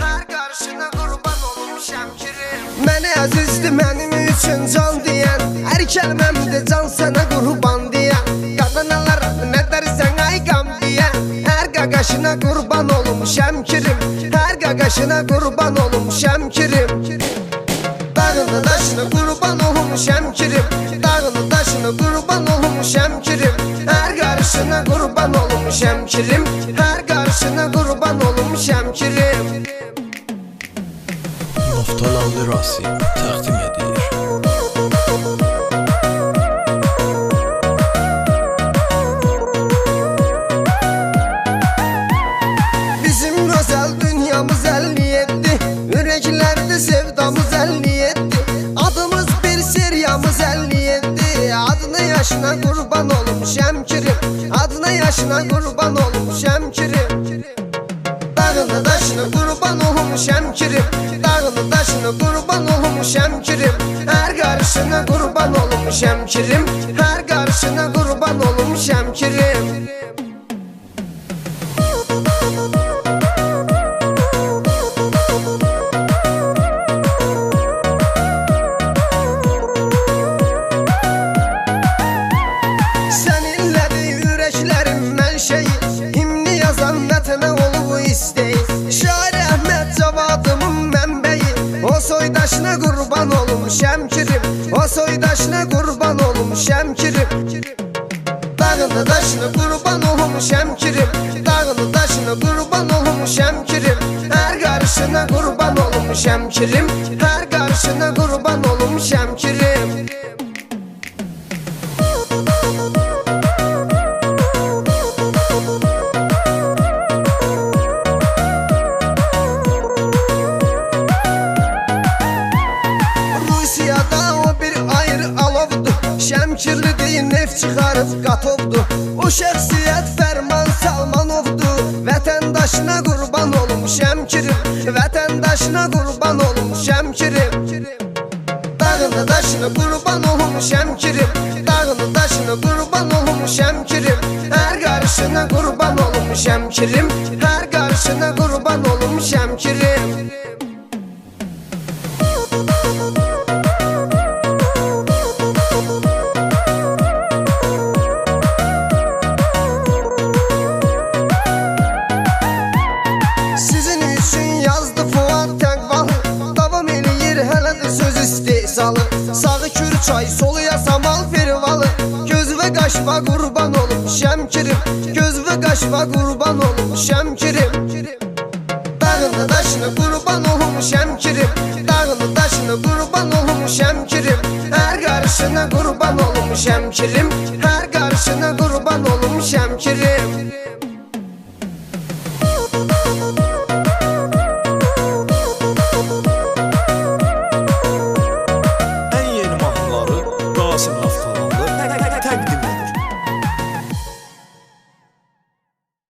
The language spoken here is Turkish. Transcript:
Her karşına kurban olum şemkirim. Məni əzizdi mənim üçün can deyən Hər kəlməmdə can sənə qurban deyən Qadanalar nə dərsən ay qam deyən Hər qaqaşına qurban olum şəmkirim Hər qaqaşına qurban olum şəmkirim Dağını daşını qurban olum şəmkirim Dağını daşını qurban olum şəmkirim Hər qarşına qurban olum şəmkirim Hər qarşına qurban olum şəmkirim Naftalan Lirasi təqdim edir. Bizim özel dünyamız 57 Yüreklerde sevdamız 57 Adımız bir seryamız 57 Adına yaşına kurban olum şemkirim. Adına yaşına kurban olum şemkirim. Dağını daşını kurban olum şemkirim Dağını daşını kurban olum şemkirim Her karşına kurban olum şemkirim Her karşına kurban olum şemkirim O soydaşına qurban olum şəmkirim Dağını daşını qurban olum şəmkirim Dağını daşını qurban olum şəmkirim Hər qarşına qurban olum şəmkirim Hər qarşına qurban olum şəmkirim Şəmkirli deyin neft çıxarıb qatovdu O şəxsiyyət Fərman Salmanovdu Vətəndaşına qurban olum Şəmkirim Vətəndaşına qurban olum Şəmkirim Dağını daşını qurban olum Şəmkirim Dağını daşını qurban olum Şəmkirim Hər qarşına qurban olum Şəmkirim Hər qarşına qurban olum Şəmkirim istehsalı Sağı kürçay, solu yasamal fervalı Göz və qaşva qurban olum şəmkirim Göz və qaşva qurban olum şəmkirim Dağını daşını qurban olum şəmkirim Dağını daşını qurban olum şəmkirim Hər qarşına qurban olum şəmkirim Hər qarşına qurban olum şəmkirim 我想